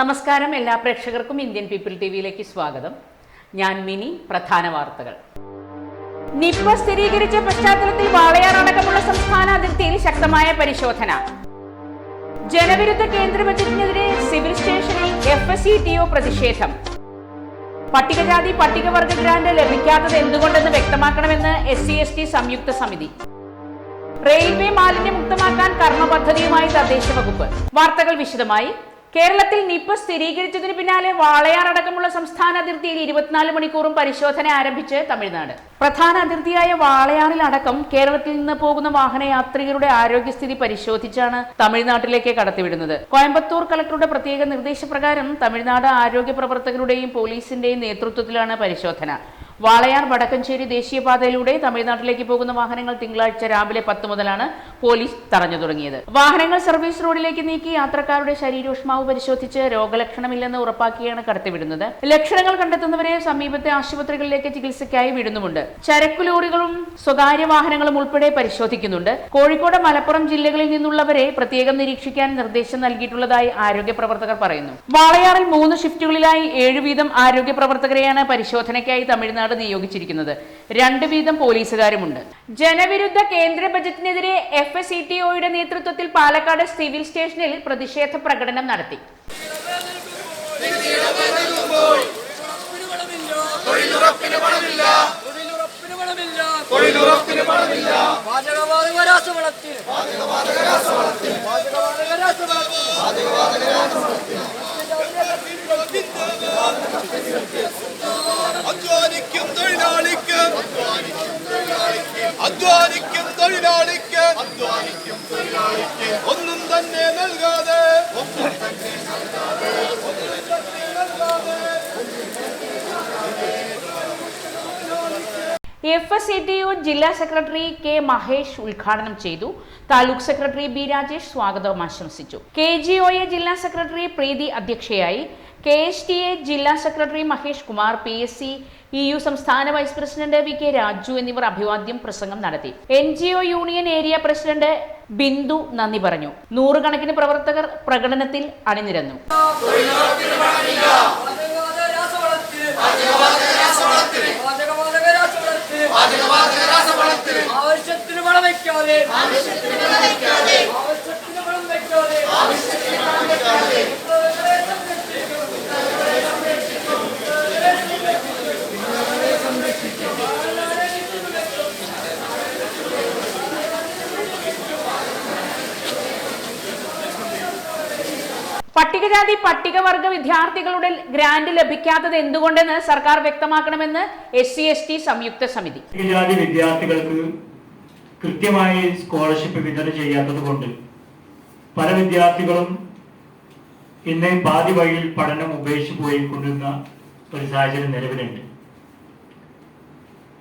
നമസ്കാരം എല്ലാ പ്രേക്ഷകർക്കും ഇന്ത്യൻ പീപ്പിൾ ടി വിയിലേക്ക് സ്വാഗതം. ഞാൻ മിനി പ്രധാന വാർത്തകൾ. നിപ്പ സ്ഥിരീകരിച്ച പശ്ചാത്തലത്തിൽ വാളയാർ അടക്കമുള്ള സംസ്ഥാന അതിർത്തിയിൽ ശക്തമായ പരിശോധന. ജനവിരുദ്ധ കേന്ദ്ര ബജറ്റിനെതിരെ സിവിൽ സ്റ്റേഷനിൽ F S C T O പ്രതിഷേധം. പട്ടികജാതി പട്ടികവർഗ ഗ്രാന്റ് ലഭിക്കാത്തത് എന്തുകൊണ്ടെന്ന് വ്യക്തമാക്കണമെന്ന് എസ് സി എസ് ടി സംയുക്ത സമിതി. റെയിൽവേ മാലിന്യമുക്തമാക്കാൻ കർമ്മ പദ്ധതിയുമായി തദ്ദേശ വകുപ്പ്. വാർത്തകൾ വിശദമായി കേരളത്തിൽ നിപ്പ സ്ഥിരീകരിച്ചതിന് പിന്നാലെ വാളയാർ അടക്കമുള്ള സംസ്ഥാന അതിർത്തിയിൽ ഇരുപത്തിനാല് മണിക്കൂറും പരിശോധന ആരംഭിച്ച് തമിഴ്നാട്. പ്രധാന അതിർത്തിയായ വാളയാറിൽ അടക്കം കേരളത്തിൽ നിന്ന് പോകുന്ന വാഹനയാത്രികരുടെ ആരോഗ്യസ്ഥിതി പരിശോധിച്ചാണ് തമിഴ്നാട്ടിലേക്ക് കടത്തിവിടുന്നത്. കോയമ്പത്തൂർ കളക്ടറുടെ പ്രത്യേക നിർദ്ദേശപ്രകാരം തമിഴ്നാട് ആരോഗ്യ പ്രവർത്തകരുടെയും പോലീസിന്റെയും നേതൃത്വത്തിലാണ് പരിശോധന. വാളയാർ വടക്കഞ്ചേരി ദേശീയപാതയിലൂടെ തമിഴ്നാട്ടിലേക്ക് പോകുന്ന വാഹനങ്ങൾ തിങ്കളാഴ്ച രാവിലെ പത്ത് മുതലാണ് പോലീസ് തടഞ്ഞു തുടങ്ങിയത്. വാഹനങ്ങൾ സർവീസ് റോഡിലേക്ക് നീക്കി യാത്രക്കാരുടെ ശരീരോഷ്മാവ് പരിശോധിച്ച് രോഗലക്ഷണമില്ലെന്ന് ഉറപ്പാക്കിയാണ് കടത്തിവിടുന്നത്. ലക്ഷണങ്ങൾ കണ്ടെത്തുന്നവരെ സമീപത്തെ ആശുപത്രികളിലേക്ക് ചികിത്സയ്ക്കായി വിടുന്നുമുണ്ട്. ചരക്കു ലോറികളും സ്വകാര്യ വാഹനങ്ങളും ഉൾപ്പെടെ പരിശോധിക്കുന്നുണ്ട്. കോഴിക്കോട് മലപ്പുറം ജില്ലകളിൽ നിന്നുള്ളവരെ പ്രത്യേകം നിരീക്ഷിക്കാൻ നിർദ്ദേശം നൽകിയിട്ടുള്ളതായി ആരോഗ്യ പ്രവർത്തകർ പറയുന്നു. വാളയാറിൽ മൂന്ന് ഷിഫ്റ്റുകളിലായി ഏഴ് വീതം ആരോഗ്യ പ്രവർത്തകരെയാണ് പരിശോധനയ്ക്കായി തമിഴ്നാട് നിയോഗിച്ചിരിക്കുന്നത്. രണ്ടു വീതം പോലീസുകാരുമുണ്ട്. ജനവിരുദ്ധ കേന്ദ്ര ബജറ്റിനെതിരെ എഫ് എസ് ഇ നേതൃത്വത്തിൽ പാലക്കാട് സിവിൽ സ്റ്റേഷനിൽ പ്രതിഷേധ പ്രകടനം നടത്തി. പാചകവാതക അധ്വാനിക്കും തൊഴിലാളിക്ക് അധ്വാനിക്കും തൊഴിലാളിക്ക് അധ്വാനിക്കും തൊഴിലാളിക്ക് ഒന്നും തന്നെ നൽകാതെ ഒന്നും തന്നെ നൽകാതെ ഒന്നും തന്നെ നൽകാതെ F S C T O ജില്ലാ സെക്രട്ടറി കെ മഹേഷ് ഉദ്ഘാടനം ചെയ്തു. താലൂക്ക് സെക്രട്ടറി ബി രാജേഷ് സ്വാഗതം ആശംസിച്ചു. കെ ജി ഒ എ ജില്ലാ സെക്രട്ടറി പ്രീതി അധ്യക്ഷയായി. കെ എസ് ടി എ ജില്ലാ secretary Mahesh Kumar P S C E U സംസ്ഥാന vice president V K Raju എന്നിവർ അഭിവാദ്യം പ്രസംഗം നടത്തി. N G O union area president Bindu നന്ദി പറഞ്ഞു. നൂറുകണക്കിന് പ്രവർത്തകർ പ്രകടനത്തിൽ അണിനിരന്നു പാചകവാതക രാസവളത്തിന് പാചകവാതക രാസവളത്തിന് ആവശ്യത്തിന് വളം വയ്ക്കാതെ ആവശ്യത്തിന് വളം വയ്ക്കാതെ പട്ടികജാതി പട്ടികവർഗ വിദ്യാർത്ഥികളുടെ ഗ്രാന്റ് ലഭിക്കാത്തത് എന്തുകൊണ്ടെന്ന് സർക്കാർ വ്യക്തമാക്കണമെന്ന് എസ് സി എസ് ടി സംയുക്ത സമിതി. പട്ടികജാതി വിദ്യാർത്ഥികൾക്ക് കൃത്യമായി സ്കോളർഷിപ്പ് വിതരണം ചെയ്യാത്തത് കൊണ്ട് പല വിദ്യാർത്ഥികളും ഇന്ന് പാതി വഴിയിൽ പഠനം ഉപേക്ഷിച്ചു പോയിക്കൊണ്ടിരുന്ന ഒരു സാഹചര്യം നിലവിലുണ്ട്.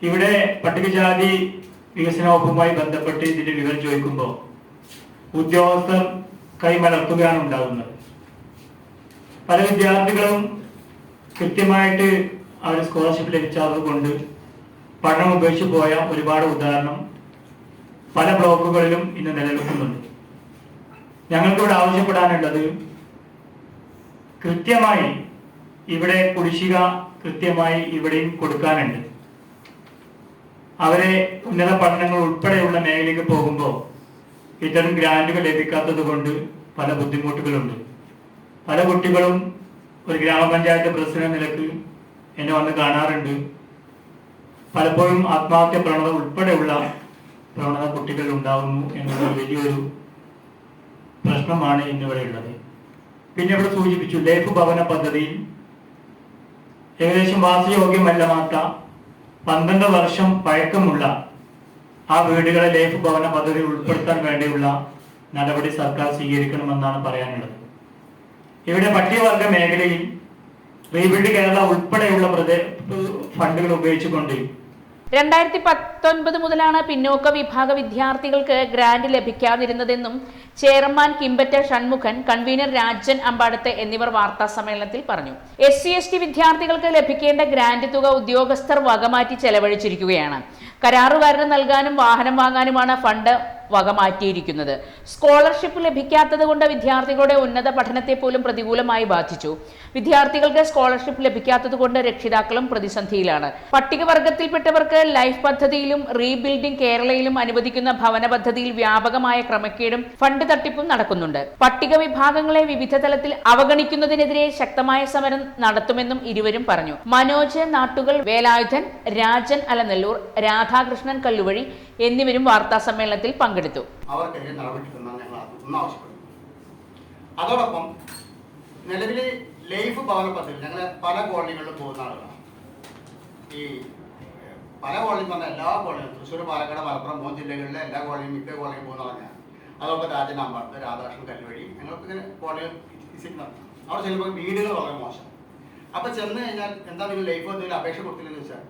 ഇവിടെ പട്ടികജാതി വികസന വകുപ്പുമായി ബന്ധപ്പെട്ട് ഇതിന്റെ വിവരം ചോദിക്കുമ്പോൾ ഉദ്യോഗസ്ഥർ കൈമലർത്തുകയാണ് ഉണ്ടാകുന്നത്. പല വിദ്യാർത്ഥികളും കൃത്യമായിട്ട് അവർ സ്കോളർഷിപ്പ് ലഭിച്ചത് കൊണ്ട് പഠനം ഉപേക്ഷിച്ചു പോയ ഒരുപാട് ഉദാഹരണം പല ബ്ലോക്കുകളിലും ഇന്ന് നിലനിൽക്കുന്നുണ്ട്. ഞങ്ങൾക്കിവിടെ ആവശ്യപ്പെടാനുള്ളത് കൃത്യമായി ഇവിടെ കുടിശ്ശിക കൃത്യമായി ഇവിടെയും കൊടുക്കാനുണ്ട്. അവരെ ഉന്നത പഠനങ്ങൾ ഉൾപ്പെടെയുള്ള മേഖലയ്ക്ക് പോകുമ്പോൾ ഇത്തരം ഗ്രാന്റുകൾ ലഭിക്കാത്തത് കൊണ്ട് പല ബുദ്ധിമുട്ടുകളുണ്ട്. പല കുട്ടികളും ഒരു ഗ്രാമപഞ്ചായത്ത് പ്രസിഡന്റ് നിലയ്ക്ക് എന്നെ വന്ന് കാണാറുണ്ട്. പലപ്പോഴും ആത്മഹത്യ പ്രവണത ഉൾപ്പെടെയുള്ള പ്രവണത കുട്ടികൾ ഉണ്ടാകുന്നു എന്നുള്ള വലിയൊരു പ്രശ്നമാണ് ഇന്നിവിടെ ഉള്ളത്. പിന്നെ ഇവിടെ സൂചിപ്പിച്ചു ലൈഫ് ഭവന പദ്ധതിയിൽ ഏകദേശം വാസയോഗ്യമല്ലാത്ത പന്ത്രണ്ട് വർഷം പഴക്കമുള്ള ആ വീടുകളെ ലൈഫ് ഭവന പദ്ധതി ഉൾപ്പെടുത്താൻ വേണ്ടിയുള്ള നടപടി സർക്കാർ സ്വീകരിക്കണമെന്നാണ് പറയാനുള്ളത്. ഇവിടെ പട്ടികവർഗ മേഖലയിൽ റീബിൽഡ് കേരള ഉൾപ്പെടെയുള്ള പ്രദേ- ഫണ്ടുകൾ ഉപയോഗിച്ചുകൊണ്ട് രണ്ടായിരത്തി പത്തൊൻപത് മുതലാണ് പിന്നോക്ക വിഭാഗ വിദ്യാർത്ഥികൾക്ക് ഗ്രാന്റ് ലഭിക്കാതിരുന്നതെന്നും ചെയർമാൻ കിമ്പറ്റ ഷൺമുഖൻ കൺവീനർ രാജൻ അമ്പാടത്തെ എന്നിവർ വാർത്താ സമ്മേളനത്തിൽ പറഞ്ഞു. എസ് സി എസ് ടി വിദ്യാർത്ഥികൾക്ക് ലഭിക്കേണ്ട ഗ്രാന്റ് തുക ഉദ്യോഗസ്ഥർ വകമാറ്റി ചെലവഴിച്ചിരിക്കുകയാണ്. കരാറുകാരന് നൽകാനും വാഹനം വാങ്ങാനുമാണ് ഫണ്ട് വകമാറ്റിയിരിക്കുന്നത് സ്കോളർഷിപ്പ് ലഭിക്കാത്തത് കൊണ്ട് വിദ്യാർത്ഥികളുടെ ഉന്നത പഠനത്തെ പോലും പ്രതികൂലമായി ബാധിച്ചു. വിദ്യാർത്ഥികൾക്ക് സ്കോളർഷിപ്പ് ലഭിക്കാത്തത് കൊണ്ട് രക്ഷിതാക്കളും പ്രതിസന്ധിയിലാണ്. പട്ടികവർഗത്തിൽപ്പെട്ടവർക്ക് ലൈഫ് പദ്ധതിയിലും റീബിൽഡിംഗ് കേരളയിലും അനുവദിക്കുന്ന ഭവന പദ്ധതിയിൽ വ്യാപകമായ ക്രമക്കേടും ഫണ്ട് തട്ടിപ്പും നടക്കുന്നുണ്ട്. പട്ടിക വിഭാഗങ്ങളെ വിവിധ തലത്തിൽ അവഗണിക്കുന്നതിനെതിരെ ശക്തമായ സമരം നടത്തുമെന്നും ഇരുവരും പറഞ്ഞു. മനോജ് നാട്ടുകൾ വേലായുധൻ രാജൻ അലനെല്ലൂർ രാധാകൃഷ്ണൻ കല്ലുവഴി എന്നിവരും വാർത്താ സമ്മേളനത്തിൽ പങ്കെടുത്തു. ആവശ്യപ്പെടുന്നു അതോടൊപ്പം നിലവിൽ ലൈഫ് ഭവന പദ്ധതി ഞങ്ങൾ പല കോളനികളിലും പോകുന്ന ആളുകളാണ്. ഈ പല കോളനിയും പറഞ്ഞ എല്ലാ കോളനിയും തൃശ്ശൂർ പാലക്കാട് മലപ്പുറം മൂന്ന് ജില്ലകളിലെ എല്ലാ കോളനിയും മിക്ക കോളനിയും പോകുന്ന പറഞ്ഞാൽ അതോടൊപ്പം രാജനാമ്പാടത്ത് രാധാകൃഷ്ണൻ കല്ലുവഴി ഞങ്ങൾക്ക് ഇങ്ങനെ കോളനികൾ അവിടെ ചെല്ലുമ്പോൾ വീടുകൾ വളരെ മോശം. അപ്പോൾ ചെന്ന് കഴിഞ്ഞാൽ എന്താ നിങ്ങൾ ലൈഫ് എന്തെങ്കിലും അപേക്ഷ കൊടുത്തില്ലെന്ന് വെച്ചാൽ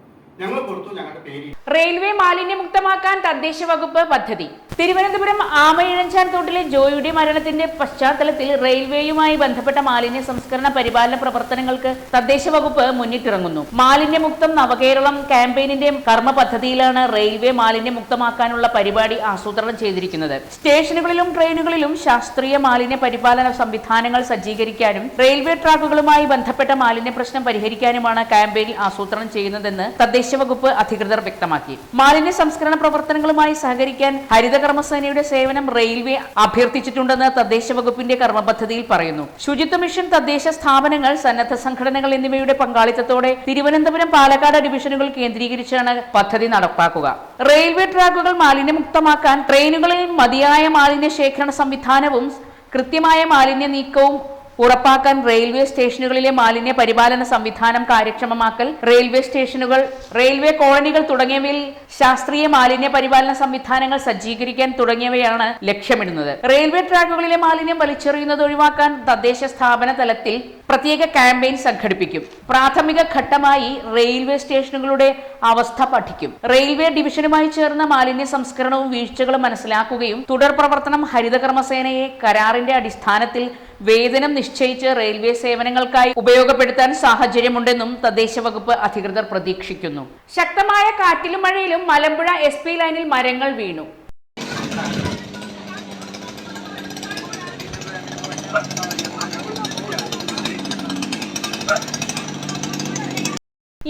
ഞങ്ങൾ കൊടുത്തു ഞങ്ങളുടെ പേര്. റെയിൽവേ മാലിന്യമുക്തമാക്കാൻ തദ്ദേശ വകുപ്പ് പദ്ധതി. തിരുവനന്തപുരം ആമയിഴഞ്ചാൻ തോട്ടിലെ ജോയിയുടെ മരണത്തിന്റെ പശ്ചാത്തലത്തിൽ റെയിൽവേയുമായി ബന്ധപ്പെട്ട മാലിന്യ സംസ്കരണ പരിപാലന പ്രവർത്തനങ്ങൾക്ക് തദ്ദേശ വകുപ്പ് മുന്നിട്ടിറങ്ങുന്നു. മാലിന്യമുക്തം നവകേരളം ക്യാമ്പയിനിന്റെ കർമ്മ പദ്ധതിയിലാണ് റെയിൽവേ മാലിന്യമുക്തമാക്കാനുള്ള പരിപാടി ആസൂത്രണം ചെയ്തിരിക്കുന്നത്. സ്റ്റേഷനുകളിലും ട്രെയിനുകളിലും ശാസ്ത്രീയ മാലിന്യ പരിപാലന സംവിധാനങ്ങൾ സജ്ജീകരിക്കാനും റെയിൽവേ ട്രാക്കുകളുമായി ബന്ധപ്പെട്ട മാലിന്യ പ്രശ്നം പരിഹരിക്കാനുമാണ് ക്യാമ്പയിൻ ആസൂത്രണം ചെയ്യുന്നതെന്ന് തദ്ദേശ വകുപ്പ് അധികൃതർ വ്യക്തമാക്കി. മാലിന്യ സംസ്കരണ പ്രവർത്തനങ്ങളുമായി സഹകരിക്കാൻ ഹരിതകർമ്മസേനയുടെ സേവനം റെയിൽവേ അഭ്യർത്ഥിച്ചിട്ടുണ്ടെന്ന് തദ്ദേശ വകുപ്പിന്റെ കർമ്മപദ്ധതിയിൽ പറയുന്നു. ശുചിത്വ മിഷൻ തദ്ദേശ സ്ഥാപനങ്ങൾ സന്നദ്ധ സംഘടനകൾ എന്നിവയുടെ പങ്കാളിത്തത്തോടെ തിരുവനന്തപുരം പാലക്കാട് ഡിവിഷനുകൾ കേന്ദ്രീകരിച്ചാണ് പദ്ധതി നടപ്പാക്കുക. റെയിൽവേ ട്രാക്കുകൾ മാലിന്യമുക്തമാക്കാൻ ട്രെയിനുകളിൽ മതിയായ മാലിന്യ ശേഖരണ സംവിധാനവും കൃത്യമായ മാലിന്യ നീക്കവും ഉറപ്പാക്കാൻ റെയിൽവേ സ്റ്റേഷനുകളിലെ മാലിന്യ പരിപാലന സംവിധാനം കാര്യക്ഷമമാക്കൽ റെയിൽവേ സ്റ്റേഷനുകൾ റെയിൽവേ കോളനികൾ തുടങ്ങിയവയിൽ ശാസ്ത്രീയ മാലിന്യ പരിപാലന സംവിധാനങ്ങൾ സജ്ജീകരിക്കാൻ തുടങ്ങിയവയാണ് ലക്ഷ്യമിടുന്നത്. റെയിൽവേ ട്രാക്കുകളിലെ മാലിന്യം വലിച്ചെറിയുന്നത് ഒഴിവാക്കാൻ തദ്ദേശ സ്ഥാപന തലത്തിൽ പ്രത്യേക ക്യാമ്പയിൻ സംഘടിപ്പിക്കും. പ്രാഥമിക ഘട്ടമായി റെയിൽവേ സ്റ്റേഷനുകളുടെ അവസ്ഥ പഠിക്കും. റെയിൽവേ ഡിവിഷനുമായി ചേർന്ന മാലിന്യ സംസ്കരണവും വീഴ്ചകളും മനസ്സിലാക്കുകയും തുടർ പ്രവർത്തനം ഹരിതകർമ്മസേനയെ കരാറിന്റെ അടിസ്ഥാനത്തിൽ വേതനം നിശ്ചയിച്ച് റെയിൽവേ സേവനങ്ങൾക്കായി ഉപയോഗപ്പെടുത്താൻ സാഹചര്യമുണ്ടെന്നും തദ്ദേശ വകുപ്പ് അധികൃതർ പ്രതീക്ഷിക്കുന്നു. ശക്തമായ കാറ്റിലും മഴയിലും മലമ്പുഴ എസ് ലൈനിൽ മരങ്ങൾ വീണു.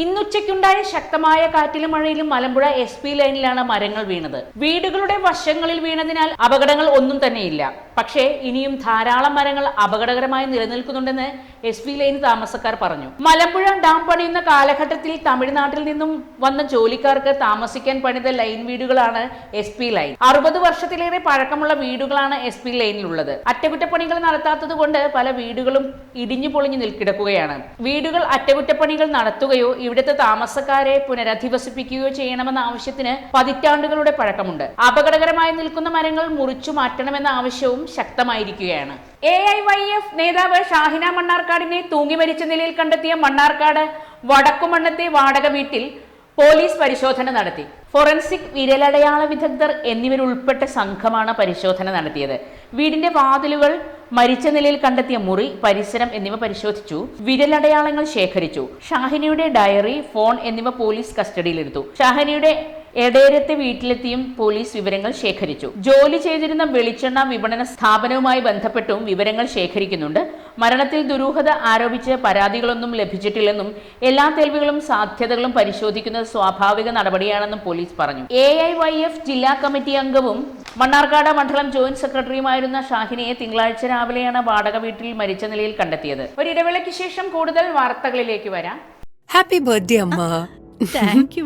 ഇന്നുച്ചയ്ക്കുണ്ടായ ശക്തമായ കാറ്റിലും മഴയിലും മലമ്പുഴ എസ് പി ലൈനിലാണ് മരങ്ങൾ വീണത്. വീടുകളുടെ വശങ്ങളിൽ വീണതിനാൽ അപകടങ്ങൾ ഒന്നും തന്നെയില്ല. പക്ഷേ ഇനിയും ധാരാളം മരങ്ങൾ അപകടകരമായി നിലനിൽക്കുന്നുണ്ടെന്ന് എസ് പി ലൈൻ താമസക്കാർ പറഞ്ഞു. മലമ്പുഴ ഡാം പണിയുന്ന കാലഘട്ടത്തിൽ തമിഴ്നാട്ടിൽ നിന്നും വന്ന ജോലിക്കാർക്ക് താമസിക്കാൻ പണിത ലൈൻ വീടുകളാണ് എസ് പി ലൈൻ. അറുപത് വർഷത്തിലേറെ പഴക്കമുള്ള വീടുകളാണ് എസ് പി ലൈനിലുള്ളത്. അറ്റകുറ്റപ്പണികൾ നടത്താത്തത് കൊണ്ട് പല വീടുകളും ഇടിഞ്ഞു പൊളിഞ്ഞു നിൽക്കിടക്കുകയാണ്. വീടുകൾ അറ്റകുറ്റപ്പണികൾ നടത്തുകയോ ഇവിടുത്തെ താമസക്കാരെ പുനരധിവസിപ്പിക്കുകയോ ചെയ്യണമെന്ന ആവശ്യത്തിന് പതിറ്റാണ്ടുകളുടെ പഴക്കമുണ്ട്. അപകടകരമായി നിൽക്കുന്ന മരങ്ങൾ മുറിച്ചു മാറ്റണമെന്ന ആവശ്യവും ശക്തമായിരിക്കുകയാണ്. എ ഐ വൈ എഫ് നേതാവ് ഷാഹിന മണ്ണാർക്കാടിനെ തൂങ്ങി മരിച്ച നിലയിൽ കണ്ടെത്തിയ മണ്ണാർക്കാട് വടക്കുമണ്ണത്തെ വാടക വീട്ടിൽ പോലീസ് പരിശോധന നടത്തി. ഫോറൻസിക് വിരലടയാള വിദഗ്ധർ എന്നിവരുൾപ്പെട്ട സംഘമാണ് പരിശോധന നടത്തിയത്. വീടിന്റെ വാതിലുകൾ മരിച്ച നിലയിൽ കണ്ടെത്തിയ മുറി പരിസരം എന്നിവ പരിശോധിച്ചു. വിരലടയാളങ്ങൾ ശേഖരിച്ചു. ഷാഹിനിയുടെ ഡയറി ഫോൺ എന്നിവ പോലീസ് കസ്റ്റഡിയിലെടുത്തു. ഷാഹിനിയുടെ എടേരത്തെ വീട്ടിലെത്തിയും പോലീസ് വിവരങ്ങൾ ശേഖരിച്ചു. ജോലി ചെയ്തിരുന്ന വെളിച്ചെണ്ണ വിപണന സ്ഥാപനവുമായി ബന്ധപ്പെട്ടും വിവരങ്ങൾ ശേഖരിക്കുന്നുണ്ട്. മരണത്തിൽ ദുരൂഹത ആരോപിച്ച് പരാതികളൊന്നും ലഭിച്ചിട്ടില്ലെന്നും എല്ലാ തെളിവുകളും സാധ്യതകളും പരിശോധിക്കുന്നത് സ്വാഭാവിക നടപടിയാണെന്നും പോലീസ് പറഞ്ഞു. എ ഐ വൈ എഫ് ജില്ലാ കമ്മിറ്റി അംഗവും മണ്ണാർക്കാട് മണ്ഡലം ജോയിന്റ് സെക്രട്ടറിയുമായിരുന്ന ഷാഹിനിയെ തിങ്കളാഴ്ച രാവിലെയാണ് വാടക വീട്ടിൽ മരിച്ച നിലയിൽ കണ്ടെത്തിയത്. ഒരു ഇടവേളയ്ക്ക് ശേഷം കൂടുതൽ വാർത്തകളിലേക്ക് വരാം. ഹാപ്പി ബർത്ത്ഡേ അമ്മ. Thank you.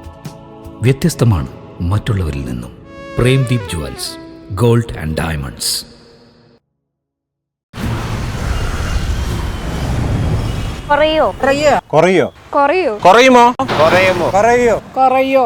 വ്യത്യസ്തമാണ് മറ്റുള്ളവരിൽ നിന്നും Premdeep jewels gold and diamonds കുറയോ കുറയോ കുറയോ കുറയുമോ കുറയുമോ കുറയുമോ കുറയോ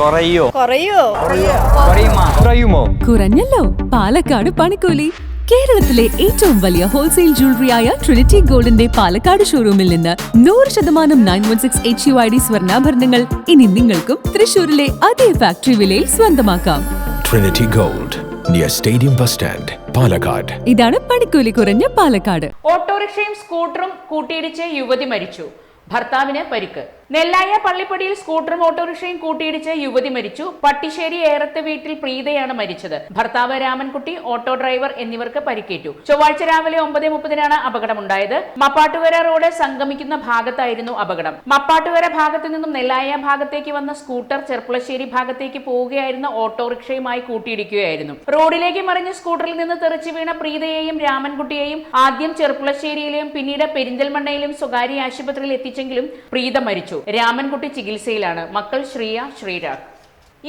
കുറയോ കുറയുമോ കുറയുമോ കുറഞ്ഞല്ലോ പാലക്കാട് പണിക്കൂലി കേരളത്തിലെ ഏറ്റവും വലിയ ഹോൾസെയിൽ ജ്വല്ലറിയായ ട്രിനിറ്റി ഗോൾഡിന്റെ പാലക്കാട് ഷോറൂമിൽ നിന്ന് നൂറ് ശതമാനം nine one six H U I D സ്വർണാഭരണങ്ങൾ ഇനി നിങ്ങൾക്കും തൃശൂരിലെ അതേ ഫാക്ടറി വിലയിൽ സ്വന്തമാക്കാം. Trinity gold near stadium bus stand Palakkad ഇതാണ് പണിക്കൂലി കുറഞ്ഞ പാലക്കാട്. ഓട്ടോറിക്ഷയും സ്കൂട്ടറും കൂട്ടിയിടിച്ച് യുവതി മരിച്ചു. ഭർത്താവിന് പരിക്ക്. നെല്ലായ പള്ളിപ്പടിയിൽ സ്കൂട്ടറും ഓട്ടോറിക്ഷയും കൂട്ടിയിടിച്ച് യുവതി മരിച്ചു. പട്ടിശ്ശേരി ഏറത്ത് വീട്ടിൽ പ്രീതയാണ് മരിച്ചത്. ഭർത്താവ് രാമൻകുട്ടി ഓട്ടോ ഡ്രൈവർ എന്നിവർക്ക് പരിക്കേറ്റു. ചൊവ്വാഴ്ച രാവിലെ ഒമ്പത് മുപ്പതിനാണ് അപകടമുണ്ടായത്. മപ്പാട്ടുകര റോഡ് സംഗമിക്കുന്ന ഭാഗത്തായിരുന്നു അപകടം. മപ്പാട്ടുകര ഭാഗത്തു നിന്നും നെല്ലായ ഭാഗത്തേക്ക് വന്ന സ്കൂട്ടർ ചെർപ്പുളശ്ശേരി ഭാഗത്തേക്ക് പോവുകയായിരുന്ന ഓട്ടോറിക്ഷയുമായി കൂട്ടിയിടിക്കുകയായിരുന്നു. റോഡിലേക്ക് മറിഞ്ഞ സ്കൂട്ടറിൽ നിന്ന് തെറിച്ചു വീണ പ്രീതയെയും രാമൻകുട്ടിയെയും ആദ്യം ചെർപ്പുളശ്ശേരിയിലെയും പിന്നീട് പെരിന്തൽമണ്ണയിലും സ്വകാര്യ ആശുപത്രിയിൽ എത്തിച്ചെങ്കിലും പ്രീത മരിച്ചു. രാമൻകുട്ടി ചികിത്സയിലാണ് മക്കൾ ശ്രീയ ശ്രീരാഗ്.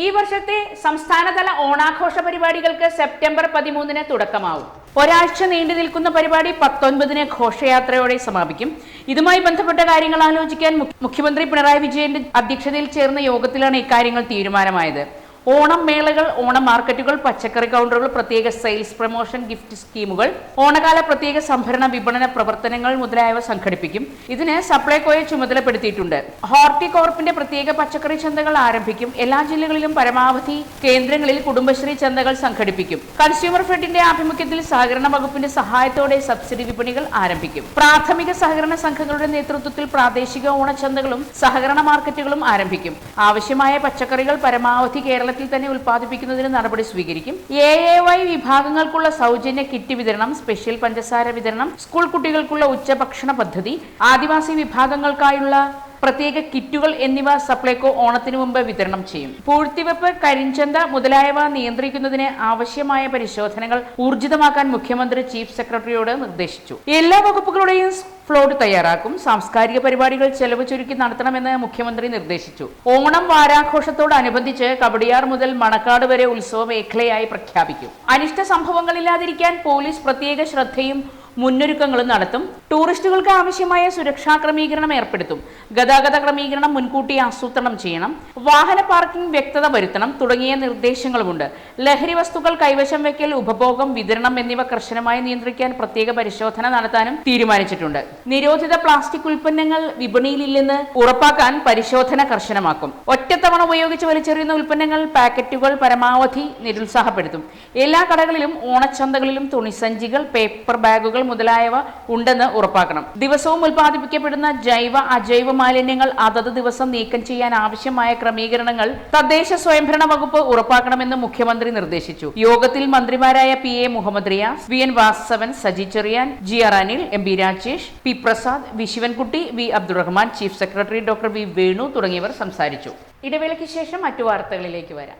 ഈ വർഷത്തെ സംസ്ഥാനതല ഓണാഘോഷ പരിപാടികൾക്ക് സെപ്റ്റംബർ പതിമൂന്നിന് തുടക്കമാവും. ഒരാഴ്ച നീണ്ടു നിൽക്കുന്ന പരിപാടി പത്തൊൻപതിന് ഘോഷയാത്രയോടെ സമാപിക്കും. ഇതുമായി ബന്ധപ്പെട്ട കാര്യങ്ങൾ ആലോചിക്കാൻ മുഖ്യമന്ത്രി പിണറായി വിജയന്റെ അധ്യക്ഷതയിൽ ചേർന്ന യോഗത്തിലാണ് ഇക്കാര്യങ്ങൾ തീരുമാനമായത്. ഓണം മേളകൾ ഓണം മാർക്കറ്റുകൾ പച്ചക്കറി കൗണ്ടറുകൾ പ്രത്യേക സെയിൽസ് പ്രൊമോഷൻ ഗിഫ്റ്റ് സ്കീമുകൾ ഓണകാല പ്രത്യേക സംഭരണ വിപണന പ്രവർത്തനങ്ങൾ മുതലായവ സംഘടിപ്പിക്കും. ഇതിന് സപ്ലൈകോയെ ചുമതലപ്പെടുത്തിയിട്ടുണ്ട്. ഹോർട്ടികോർപ്പിന്റെ പ്രത്യേക പച്ചക്കറി ചന്തകൾ ആരംഭിക്കും. എല്ലാ ജില്ലകളിലും പരമാവധി കേന്ദ്രങ്ങളിൽ കുടുംബശ്രീ ചന്തകൾ സംഘടിപ്പിക്കും. കൺസ്യൂമർ ഫെഡിന്റെ ആഭിമുഖ്യത്തിൽ സഹകരണ വകുപ്പിന്റെ സഹായത്തോടെ സബ്സിഡി വിപണികൾ ആരംഭിക്കും. പ്രാഥമിക സഹകരണ സംഘങ്ങളുടെ നേതൃത്വത്തിൽ പ്രാദേശിക ഓണച്ചന്തകളും സഹകരണ മാർക്കറ്റുകളും ആരംഭിക്കും. ആവശ്യമായ പച്ചക്കറികൾ പരമാവധി കേരളത്തിൽ തന്നെ ഉൽപ്പാദിപ്പിക്കുന്നതിന് നടപടി സ്വീകരിക്കും. എ എ വൈ വിഭാഗങ്ങൾക്കുള്ള സൗജന്യ കിറ്റ് വിതരണം സ്പെഷ്യൽ പഞ്ചസാര വിതരണം സ്കൂൾ കുട്ടികൾക്കുള്ള ഉച്ചഭക്ഷണ പദ്ധതി ആദിവാസി വിഭാഗങ്ങൾക്കായുള്ള പ്രത്യേക കിറ്റുകൾ എന്നിവ സപ്ലൈകോ ഓണത്തിനു മുമ്പ് വിതരണം ചെയ്യും. പൂഴ്ത്തിവെപ്പ് കരിഞ്ചന്ത മുതലായവ നിയന്ത്രിക്കുന്നതിന് ആവശ്യമായ പരിശോധനകൾ ഊർജിതമാക്കാൻ മുഖ്യമന്ത്രി ചീഫ് സെക്രട്ടറിയോട് നിർദ്ദേശിച്ചു. എല്ലാ വകുപ്പുകളുടെയും ഫ്ലോട്ട് തയ്യാറാക്കും. സാംസ്കാരിക പരിപാടികൾ ചെലവ് ചുരുക്കി നടത്തണമെന്ന് മുഖ്യമന്ത്രി നിർദ്ദേശിച്ചു. ഓണം വാരാഘോഷത്തോടനുബന്ധിച്ച് കവടിയാർ മുതൽ മണക്കാട് വരെ ഉത്സവ മേഖലയായി പ്രഖ്യാപിക്കും. അനിഷ്ട സംഭവങ്ങളില്ലാതിരിക്കാൻ പോലീസ് പ്രത്യേക ശ്രദ്ധയും മുന്നൊരുക്കങ്ങളും നടത്തും. ടൂറിസ്റ്റുകൾക്ക് ആവശ്യമായ സുരക്ഷാ ക്രമീകരണം ഏർപ്പെടുത്തും. ഗതാഗത ക്രമീകരണം മുൻകൂട്ടി ആസൂത്രണം ചെയ്യണം. വാഹന പാർക്കിംഗ് വ്യക്തത വരുത്തണം തുടങ്ങിയ നിർദ്ദേശങ്ങളുമുണ്ട്. ലഹരി വസ്തുക്കൾ കൈവശം വെക്കൽ ഉപഭോഗം വിതരണം എന്നിവ കർശനമായി നിയന്ത്രിക്കാൻ പ്രത്യേക പരിശോധന നടത്താനും തീരുമാനിച്ചിട്ടുണ്ട്. നിരോധിത പ്ലാസ്റ്റിക് ഉൽപ്പന്നങ്ങൾ വിപണിയിലില്ലെന്ന് ഉറപ്പാക്കാൻ പരിശോധന കർശനമാക്കും. ഒറ്റത്തവണ ഉപയോഗിച്ച് വലിച്ചെറിയുന്ന ഉൽപ്പന്നങ്ങൾ പാക്കറ്റുകൾ പരമാവധി നിരുത്സാഹപ്പെടുത്തും. എല്ലാ കടകളിലും ഓണച്ചന്തകളിലും തുണിസഞ്ചികൾ പേപ്പർ ബാഗുകൾ മുതലായവ ഉണ്ടെന്ന് ഉറപ്പാക്കണം. ദിവസവും ഉൽപ്പാദിപ്പിക്കപ്പെടുന്ന ജൈവ അജൈവ മാലിന്യങ്ങൾ അതത് ദിവസം നീക്കം ചെയ്യാൻ ആവശ്യമായ ക്രമീകരണങ്ങൾ തദ്ദേശ സ്വയംഭരണ വകുപ്പ് ഉറപ്പാക്കണമെന്ന് മുഖ്യമന്ത്രി നിർദ്ദേശിച്ചു. യോഗത്തിൽ മന്ത്രിമാരായ P A Muhammad Riyas V N Vasavan Saji Cheriyan G R Anil M B Rajesh P Prasad V Sivankutty V Abdurahiman chief secretary doctor V Venu തുടങ്ങിയവർ സംസാരിച്ചു. ഇടവേളയ്ക്ക് ശേഷം മറ്റു വാർത്തകളിലേക്ക് വരാം.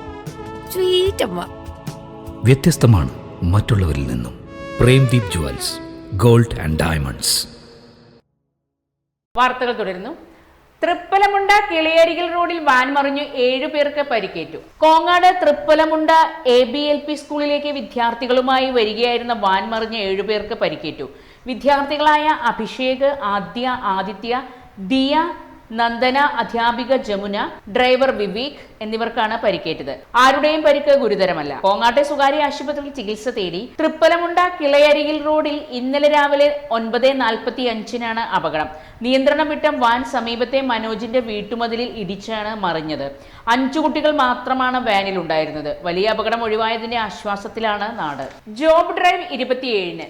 സ്വീറ്റ് അമ്മ വ്യത്യസ്തമാണ് മറ്റുള്ളവരിൽ നിന്നും. Premdeep jewels gold and diamonds. വാർത്തകൾ തുടരുന്നു. തൃപ്പലമുണ്ട കിളിയരികിൽ റോഡിൽ വാൻ മറിഞ്ഞു ഏഴു പേർക്ക് പരിക്കേറ്റു. Kongad Thrippalamunda A B L P സ്കൂളിലേക്ക് വിദ്യാർത്ഥികളുമായി വരികയായിരുന്ന വാൻ മറിഞ്ഞ ഏഴു പേർക്ക് പരിക്കേറ്റു. വിദ്യാർത്ഥികളായ അഭിഷേക് ആദ്യ ആദിത്യ ദിയ നന്ദന അധ്യാപിക ജമുന ഡ്രൈവർ വിവേക് എന്നിവർക്കാണ് പരിക്കേറ്റത്. ആരുടെയും പരിക്ക് ഗുരുതരമല്ല. കോങ്ങാട്ടെ സ്വകാര്യ ആശുപത്രിയിൽ ചികിത്സ തേടി തൃപ്പലമുണ്ട കിളയരിയിൽ റോഡിൽ ഇന്നലെ രാവിലെ ഒൻപത് നാൽപ്പത്തി അഞ്ചിനാണ് അപകടം. നിയന്ത്രണം വിട്ട വാൻ സമീപത്തെ മനോജിന്റെ വീട്ടുമതിലിൽ ഇടിച്ചാണ് മറിഞ്ഞത്. അഞ്ചു കുട്ടികൾ മാത്രമാണ് വാനിൽ ഉണ്ടായിരുന്നത് വലിയ അപകടം ഒഴിവായതിന്റെ ആശ്വാസത്തിലാണ് നാട്. ജോബ് ഡ്രൈവ് ഇരുപത്തിയേഴിന്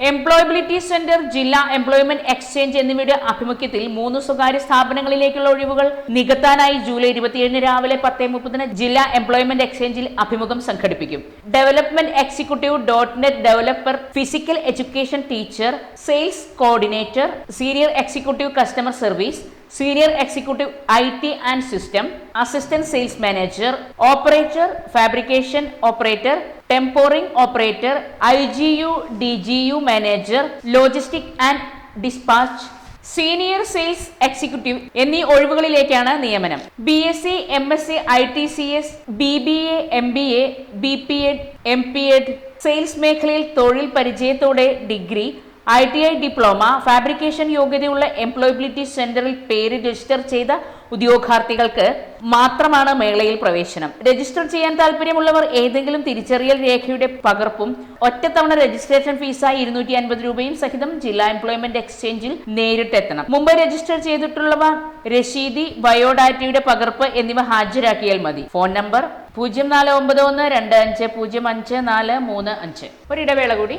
എംപ്ലോയബിലിറ്റി സെന്റർ ജില്ലാ എംപ്ലോയ്മെന്റ് എക്സ്ചേഞ്ച് എന്നിവയുടെ ആഭിമുഖ്യത്തിൽ മൂന്ന് സ്വകാര്യ സ്ഥാപനങ്ങളിലേക്കുള്ള ഒഴിവുകൾ നികത്താനായി ജൂലൈ ഇരുപത്തിയേഴിന് രാവിലെ പത്തേ മുപ്പതിന് ജില്ലാ എംപ്ലോയ്മെന്റ് എക്സ്ചേഞ്ചിൽ അഭിമുഖം സംഘടിപ്പിക്കും. Development executive dot net developer physical education teacher sales coordinator senior executive customer service senior executive I T and system assistant sales manager operator fabrication operator tempering operator I G U D G U manager logistic and dispatch senior sales executive എന്നീ ഒഴിവുകളിലേക്കാണ് നിയമനം. B S C M S C I T C S B B A M B A B P Ed M P Ed sales മേഖലയിൽ തൊഴിൽ പരിചയത്തോടെ degree I T I diploma fabrication യോഗ്യതയുള്ള employability സെന്ററിൽ പേര് register ചെയ്ത ഉദ്യോഗാർത്ഥികൾക്ക് മാത്രമാണ് മേളയിൽ പ്രവേശനം. രജിസ്റ്റർ ചെയ്യാൻ താല്പര്യമുള്ളവർ ഏതെങ്കിലും തിരിച്ചറിയൽ രേഖയുടെ പകർപ്പും ഒറ്റത്തവണ രജിസ്ട്രേഷൻ ഫീസായി ഇരുന്നൂറ്റി അൻപത് രൂപയും സഹിതം ജില്ലാ എംപ്ലോയ്മെന്റ് എക്സ്ചേഞ്ചിൽ നേരിട്ടെത്തണം. മുമ്പ് രജിസ്റ്റർ ചെയ്തിട്ടുള്ളവ രശീതി ബയോഡാറ്റയുടെ പകർപ്പ് എന്നിവ ഹാജരാക്കിയാൽ മതി. ഫോൺ നമ്പർ പൂജ്യം നാല് ഒമ്പത് ഒന്ന് രണ്ട് അഞ്ച് പൂജ്യം അഞ്ച് നാല് മൂന്ന് അഞ്ച്. ഒരിടവേള കൂടി.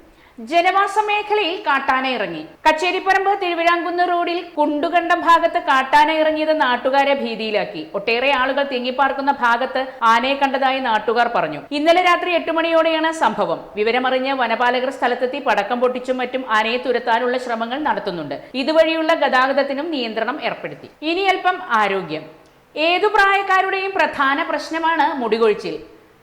ജനവാസ മേഖലയിൽ കാട്ടാന ഇറങ്ങി. കച്ചേരിപ്പറമ്പ് തിരുവിഴാങ്കുന്ന് റോഡിൽ കുണ്ടുകണ്ടം ഭാഗത്ത് കാട്ടാന ഇറങ്ങിയത് നാട്ടുകാരെ ഭീതിയിലാക്കി. ഒട്ടേറെ ആളുകൾ തിങ്ങിപ്പാർക്കുന്ന ഭാഗത്ത് ആനയെ കണ്ടതായി നാട്ടുകാർ പറഞ്ഞു. ഇന്നലെ രാത്രി എട്ട് മണിയോടെയാണ് സംഭവം. വിവരമറിഞ്ഞ് വനപാലകർ സ്ഥലത്തെത്തി പടക്കം പൊട്ടിച്ചും മറ്റും ആനയെ തുരത്താനുള്ള ശ്രമങ്ങൾ നടത്തുന്നുണ്ട്. ഇതുവഴിയുള്ള ഗതാഗതത്തിനും നിയന്ത്രണം ഏർപ്പെടുത്തി. ഇനി അല്പം ആരോഗ്യം. ഏതു പ്രായക്കാരുടെയും പ്രധാന പ്രശ്നമാണ് മുടികൊഴിച്ചിൽ.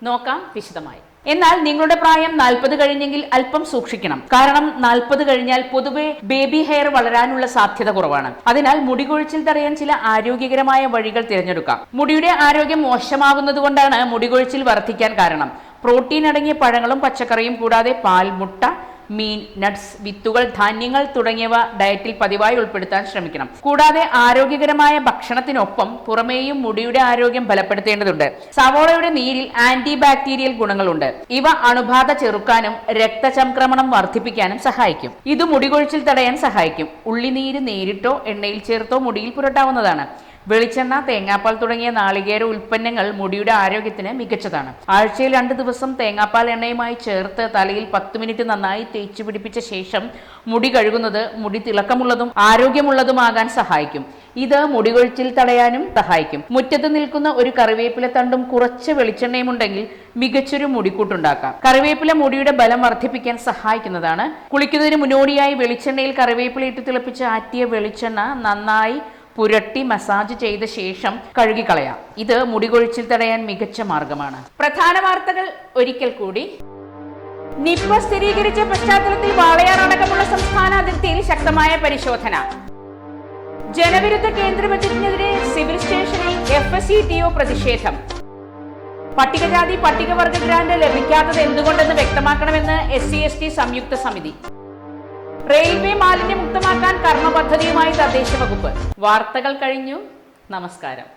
നോക്കാം വിശദമായി. എന്നാൽ നിങ്ങളുടെ പ്രായം നാൽപ്പത് കഴിഞ്ഞെങ്കിൽ അല്പം സൂക്ഷിക്കണം. കാരണം നാൽപ്പത് കഴിഞ്ഞാൽ പൊതുവെ ബേബി ഹെയർ വളരാനുള്ള സാധ്യത കുറവാണ്. അതിനാൽ മുടി കൊഴിച്ചിൽ തടയാൻ ചില ആരോഗ്യകരമായ വഴികൾ തിരഞ്ഞെടുക്കാം. മുടിയുടെ ആരോഗ്യം മോശമാകുന്നത് കൊണ്ടാണ് മുടി കൊഴിച്ചിൽ വർദ്ധിക്കാൻ കാരണം. പ്രോട്ടീൻ അടങ്ങിയ പഴങ്ങളും പച്ചക്കറിയും കൂടാതെ പാൽ മുട്ട മീൻ നട്ട്സ് വിത്തുകൾ ധാന്യങ്ങൾ തുടങ്ങിയവ ഡയറ്റിൽ പതിവായി ഉൾപ്പെടുത്താൻ ശ്രമിക്കണം. കൂടാതെ ആരോഗ്യകരമായ ഭക്ഷണത്തിനൊപ്പം പുറമേയും മുടിയുടെ ആരോഗ്യം ബലപ്പെടുത്തേണ്ടതുണ്ട്. സവോളയുടെ നീരിൽ ആന്റി ബാക്ടീരിയൽ ഗുണങ്ങളുണ്ട്. ഇവ അണുബാധ ചെറുക്കാനും രക്തചംക്രമണം വർദ്ധിപ്പിക്കാനും സഹായിക്കും. ഇത് മുടികൊഴിച്ചിൽ തടയാൻ സഹായിക്കും. ഉള്ളിനീര് നേരിട്ടോ എണ്ണയിൽ ചേർത്തോ മുടിയിൽ പുരട്ടാവുന്നതാണ്. വെളിച്ചെണ്ണ തേങ്ങാപ്പാൽ തുടങ്ങിയ നാളികേര ഉൽപ്പന്നങ്ങൾ മുടിയുടെ ആരോഗ്യത്തിന് മികച്ചതാണ്. ആഴ്ചയിൽ രണ്ട് ദിവസം തേങ്ങാപ്പാൽ എണ്ണയുമായി ചേർത്ത് തലയിൽ പത്ത് മിനിറ്റ് നന്നായി തേച്ചു പിടിപ്പിച്ച ശേഷം മുടി കഴുകുന്നത് മുടി തിളക്കമുള്ളതും ആരോഗ്യമുള്ളതുമാകാൻ സഹായിക്കും. ഇത് മുടികൊഴിച്ചിൽ തടയാനും സഹായിക്കും. മുറ്റത്ത് നിൽക്കുന്ന ഒരു കറിവേപ്പില തണ്ടും കുറച്ച് വെളിച്ചെണ്ണയും ഉണ്ടെങ്കിൽ മികച്ചൊരു മുടിക്കൂട്ടുണ്ടാക്കാം. കറിവേപ്പില മുടിയുടെ ബലം വർദ്ധിപ്പിക്കാൻ സഹായിക്കുന്നതാണ്. കുളിക്കുന്നതിന് മുന്നോടിയായി വെളിച്ചെണ്ണയിൽ കറിവേപ്പില ഇട്ട് തിളപ്പിച്ച് ആറ്റിയ വെളിച്ചെണ്ണ നന്നായി പുരട്ടി മസാജ് ചെയ്ത ശേഷം കഴുകിക്കളയാം. ഇത് മുടികൊഴിച്ചിൽ തടയാൻ മികച്ച മാർഗമാണ്. പ്രധാന വാർത്തകൾ ഒരിക്കൽ കൂടി. നിപ്പ സ്ഥിരീകരിച്ച പശ്ചാത്തലത്തിൽ വാളയാർ അടക്കമുള്ള സംസ്ഥാന അതിർത്തിയിൽ ശക്തമായ പരിശോധന. ജനവിരുദ്ധ കേന്ദ്ര ബജറ്റിനെതിരെ സിവിൽ സ്റ്റേഷനിൽ F S C T O പ്രതിഷേധം. പട്ടികജാതി പട്ടികവർഗ ഗ്രാന്റ് ലഭിക്കാത്തത് എന്തുകൊണ്ടെന്ന് വ്യക്തമാക്കണമെന്ന് എസ് സി എസ് ടി സംയുക്ത സമിതി. റെയിൽവേ മാലിന്യമുക്തമാക്കാൻ കർമ്മ പദ്ധതിയുമായി തദ്ദേശ വകുപ്പ്. വാർത്തകൾ കഴിഞ്ഞു. നമസ്കാരം.